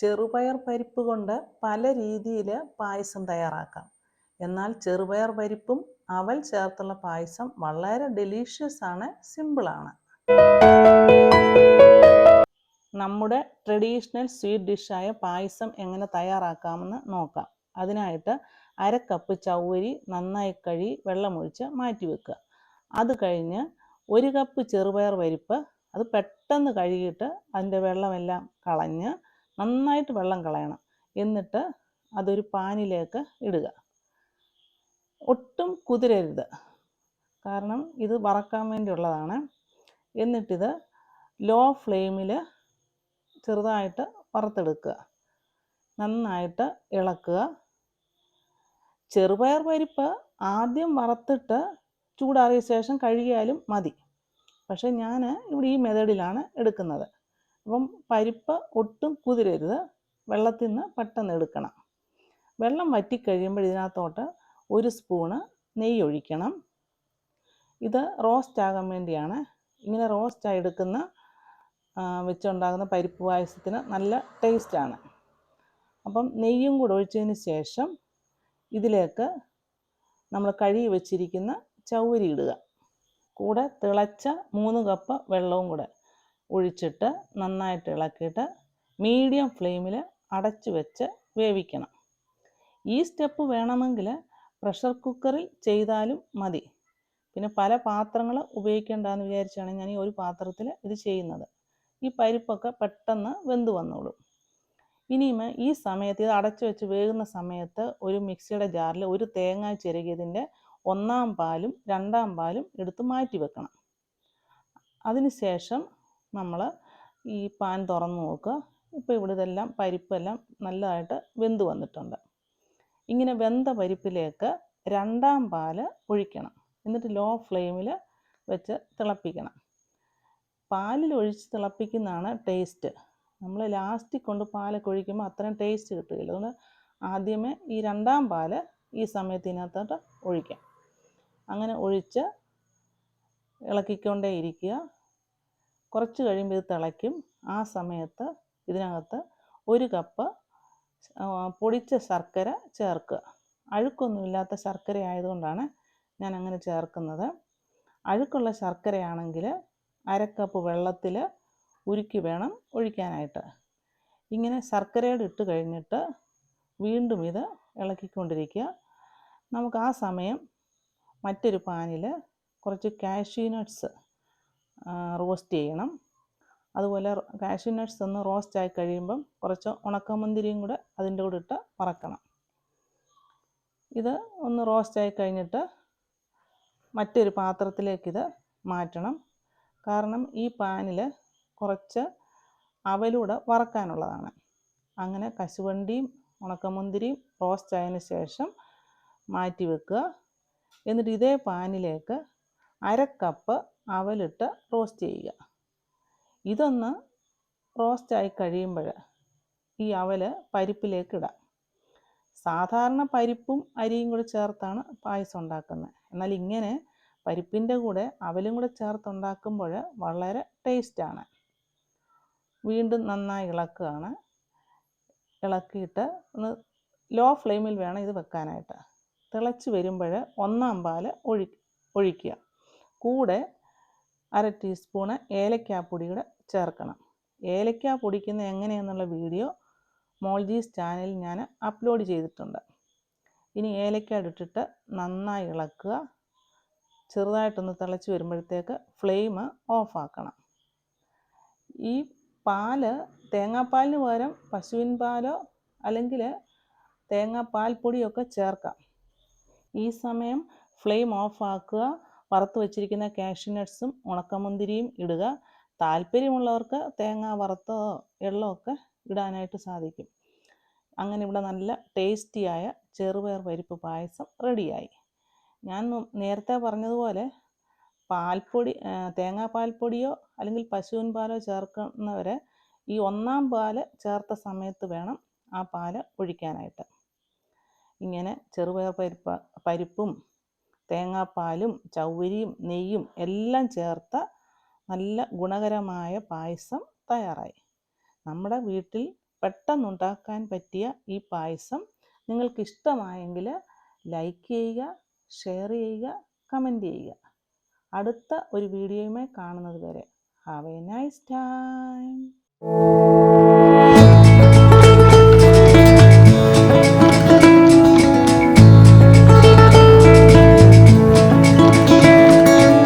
ചെറുപയർ പരിപ്പ് കൊണ്ട് പല രീതിയിൽ പായസം തയ്യാറാക്കാം. എന്നാൽ ചെറുപയർ പരിപ്പും അവൽ ചേർത്തുള്ള പായസം വളരെ ഡെലീഷ്യസ് ആണ് സിമ്പിളാണ് നമ്മുടെ ട്രഡീഷണൽ സ്വീറ്റ് ഡിഷായ പായസം എങ്ങനെ തയ്യാറാക്കാമെന്ന് നോക്കാം. അതിനായിട്ട് അര കപ്പ് ചവ്വരി നന്നായി കഴുകി വെള്ളമൊഴിച്ച് മാറ്റി വെക്കുക. അത് കഴിഞ്ഞ് ഒരു കപ്പ് ചെറുപയർ പരിപ്പ് അത് പെട്ടെന്ന് കഴുകിയിട്ട് അതിന്റെ വെള്ളമെല്ലാം കളഞ്ഞ് നന്നായിട്ട് വെള്ളം കളയണം. എന്നിട്ട് അതൊരു പാനിലേക്ക് ഇടുക. ഒട്ടും കുതിരരുത്. കാരണം ഇത് വറക്കാൻ വേണ്ടിയുള്ളതാണ്. എന്നിട്ടിത് ലോ ഫ്ലെയിമിൽ ചെറുതായിട്ട് വറുത്തെടുക്കുക. നന്നായിട്ട് ഇളക്കുക. ചെറുപയർ പരിപ്പ് ആദ്യം വറുത്തിട്ട് ചൂടാറിയ ശേഷം കഴുകിയാലും മതി. പക്ഷേ ഞാൻ ഇവിടെ ഈ മെത്തേഡിലാണ് എടുക്കുന്നത്. അപ്പം പരിപ്പ് ഒട്ടും കുതിരരുത്. വെള്ളത്തിൽ നിന്ന് പെട്ടെന്ന് എടുക്കണം. വെള്ളം വറ്റിക്കഴിയുമ്പോൾ ഇതിനകത്തോട്ട് ഒരു സ്പൂണ് നെയ്യ് ഒഴിക്കണം. ഇത് റോസ്റ്റ് ആകാൻ വേണ്ടിയാണ്. ഇങ്ങനെ റോസ്റ്റ് എടുക്കുന്ന വെച്ചുണ്ടാകുന്ന പരിപ്പ് പായസത്തിന് നല്ല ടേസ്റ്റാണ് അപ്പം നെയ്യും കൂടെ ഒഴിച്ചതിന് ശേഷം ഇതിലേക്ക് നമ്മൾ കഴുകി വെച്ചിരിക്കുന്ന ചൗരി ഇടുക. കൂടെ തിളച്ച മൂന്ന് കപ്പ് വെള്ളവും കൂടെ ഒഴിച്ചിട്ട് നന്നായിട്ട് ഇളക്കിയിട്ട് മീഡിയം ഫ്ലെയിമിൽ അടച്ചു വെച്ച് വേവിക്കണം. ഈ സ്റ്റെപ്പ് വേണമെങ്കിൽ പ്രഷർ കുക്കറിൽ ചെയ്താലും മതി. പിന്നെ പല പാത്രങ്ങൾ ഉപയോഗിക്കേണ്ടെന്ന് വിചാരിച്ചാണ് ഞാൻ ഈ ഒരു പാത്രത്തിൽ ഇത് ചെയ്യുന്നത്. ഈ പരിപ്പൊക്കെ പെട്ടെന്ന് വെന്ത് വന്നോളും. ഇനിയും ഈ സമയത്ത് ഇത് അടച്ചു വെച്ച് വേകുന്ന സമയത്ത് ഒരു മിക്സിയുടെ ജാറിൽ ഒരു തേങ്ങ ചിരകിയതിന്റെ ഒന്നാം പാലും രണ്ടാം പാലും എടുത്ത് മാറ്റി വെക്കണം. അതിനുശേഷം നമ്മൾ ഈ പാൻ തുറന്ന് നോക്കുക. ഇപ്പോൾ ഇവിടെ ഇതെല്ലാം പരിപ്പെല്ലാം നല്ലതായിട്ട് വെന്ത് വന്നിട്ടുണ്ട്. ഇങ്ങനെ വെന്ത പരിപ്പിലേക്ക് രണ്ടാം പാൽ ഒഴിക്കണം. എന്നിട്ട് ലോ ഫ്ലെയിമിൽ വെച്ച് തിളപ്പിക്കണം. പാലിൽ ഒഴിച്ച് തിളപ്പിക്കുന്നതാണ് ടേസ്റ്റ്. നമ്മൾ ലാസ്റ്റിൽ കൊണ്ട് പാലൊക്കെ ഒഴിക്കുമ്പോൾ അത്രയും ടേസ്റ്റ് കിട്ടുകയില്ല അതുകൊണ്ട് ആദ്യമേ ഈ രണ്ടാം പാൽ ഈ സമയത്തിനകത്തോട്ട് ഒഴിക്കാം. അങ്ങനെ ഒഴിച്ച് ഇളക്കിക്കൊണ്ടേ ഇരിക്കുക കുറച്ച് കഴിയുമ്പോൾ ഇത് തിളയ്ക്കും. ആ സമയത്ത് ഇതിനകത്ത് ഒരു കപ്പ് പൊടിച്ച ശർക്കര ചേർക്കുക. അഴുക്കൊന്നുമില്ലാത്ത ശർക്കര ആയതുകൊണ്ടാണ് ഞാൻ അങ്ങനെ ചേർക്കുന്നത്. അഴുക്കുള്ള ശർക്കരയാണെങ്കിൽ അരക്കപ്പ് കപ്പ് വെള്ളത്തിൽ ഉരുക്കി വേണം ഒഴിക്കാനായിട്ട്. ഇങ്ങനെ ശർക്കരയുടെ ഇട്ട് കഴിഞ്ഞിട്ട് വീണ്ടും ഇത് ഇളക്കിക്കൊണ്ടിരിക്കുക. നമുക്ക് ആ സമയം മറ്റൊരു പാനിൽ കുറച്ച് കാഷ്യൂ നട്ട്സ് റോസ്റ്റ് ചെയ്യണം. അതുപോലെ കാഷ്യൂ നട്ട്സ് ഒന്ന് റോസ്റ്റ് ആയി കഴിയുമ്പം കുറച്ച് ഉണക്കമുന്തിരിയും കൂടെ അതിന്റെ കൂടെ ഇട്ട് വറക്കണം. ഇത് ഒന്ന് റോസ്റ്റ് ആയി കഴിഞ്ഞിട്ട് മറ്റൊരു പാത്രത്തിലേക്കിത് മാറ്റണം. കാരണം ഈ പാനിൽ കുറച്ച് അവലൂടെ വറക്കാനുള്ളതാണ്. അങ്ങനെ കശുവണ്ടിയും ഉണക്കമുന്തിരിയും റോസ്റ്റ് ആയതിനു ശേഷം മാറ്റി വെക്കുക. എന്നിട്ട് ഇതേ പാനിലേക്ക് അര കപ്പ് അവലിട്ട് റോസ്റ്റ് ചെയ്യുക. ഇതൊന്ന് റോസ്റ്റായി കഴിയുമ്പോൾ ഈ അവൽ പരിപ്പിലേക്ക് ഇടാം. സാധാരണ പരിപ്പും അരിയും കൂടി ചേർത്താണ് പായസം ഉണ്ടാക്കുന്നത്. എന്നാൽ ഇങ്ങനെ പരിപ്പിന്റെ കൂടെ അവലും കൂടെ ചേർത്തുണ്ടാക്കുമ്പോൾ വളരെ ടേസ്റ്റാണ് വീണ്ടും നന്നായി ഇളക്കുകയാണ്. ഇളക്കിയിട്ട് ഒന്ന് ലോ ഫ്ലെയിമിൽ വേണം ഇത് വെക്കാനായിട്ട്. തിളച്ച് വരുമ്പോൾ ഒന്നാം പാൽ ഒഴി ഒഴിക്കുക. കൂടെ അര ടീസ്പൂണ് ഏലക്കാപ്പൊടി കൂടെ ചേർക്കണം. ഏലക്ക പൊടിക്കുന്ന എങ്ങനെയെന്നുള്ള വീഡിയോ മോൾജീസ് ചാനലിൽ ഞാൻ അപ്ലോഡ് ചെയ്തിട്ടുണ്ട്. ഇനി ഏലക്ക ഇട്ടിട്ട് നന്നായി ഇളക്കുക. ചെറുതായിട്ടൊന്ന് തിളച്ച് വരുമ്പോഴത്തേക്ക് ഫ്ലെയിം ഓഫാക്കണം ഈ പാൽ തേങ്ങാപ്പാലിന് പകരം പശുവിൻ പാലോ അല്ലെങ്കിൽ തേങ്ങാപ്പാൽ പൊടിയൊക്കെ ചേർക്കാം. ഈ സമയം ഫ്ലെയിം ഓഫാക്കുക വറുത്ത് വെച്ചിരിക്കുന്ന കാഷ്യൂ നട്ട്സും ഉണക്കമുന്തിരിയും ഇടുക. താല്പര്യമുള്ളവർക്ക് തേങ്ങ വറുത്തോ എള്ളോ ഒക്കെ ഇടാനായിട്ട് സാധിക്കും. അങ്ങനെ ഇവിടെ നല്ല ടേസ്റ്റിയായ ചെറുപയർ പരിപ്പ് പായസം റെഡിയായി ഞാൻ നേരത്തെ പറഞ്ഞതുപോലെ പാൽപ്പൊടി തേങ്ങാപ്പാൽപ്പൊടിയോ അല്ലെങ്കിൽ പശുവിൻ പാലോ ചേർക്കുന്നവരെ ഈ ഒന്നാം പാൽ ചേർത്ത സമയത്ത് വേണം ആ പാൽ ഒഴിക്കാനായിട്ട്. ഇങ്ങനെ ചെറുപയർ പരിപ്പ് പരിപ്പും തേങ്ങാപ്പാലും ചൗവരിയും നെയ്യും എല്ലാം ചേർത്ത നല്ല ഗുണകരമായ പായസം തയ്യാറായി. നമ്മുടെ വീട്ടിൽ പെട്ടെന്നുണ്ടാക്കാൻ പറ്റിയ ഈ പായസം നിങ്ങൾക്ക് ഇഷ്ടമായെങ്കിൽ ലൈക്ക് ചെയ്യുക ഷെയർ ചെയ്യുക കമന്റ് ചെയ്യുക. അടുത്ത ഒരു വീഡിയോയുമായി കാണുന്നത് വരെ ഹാവ് എ നൈസ് ടൈം.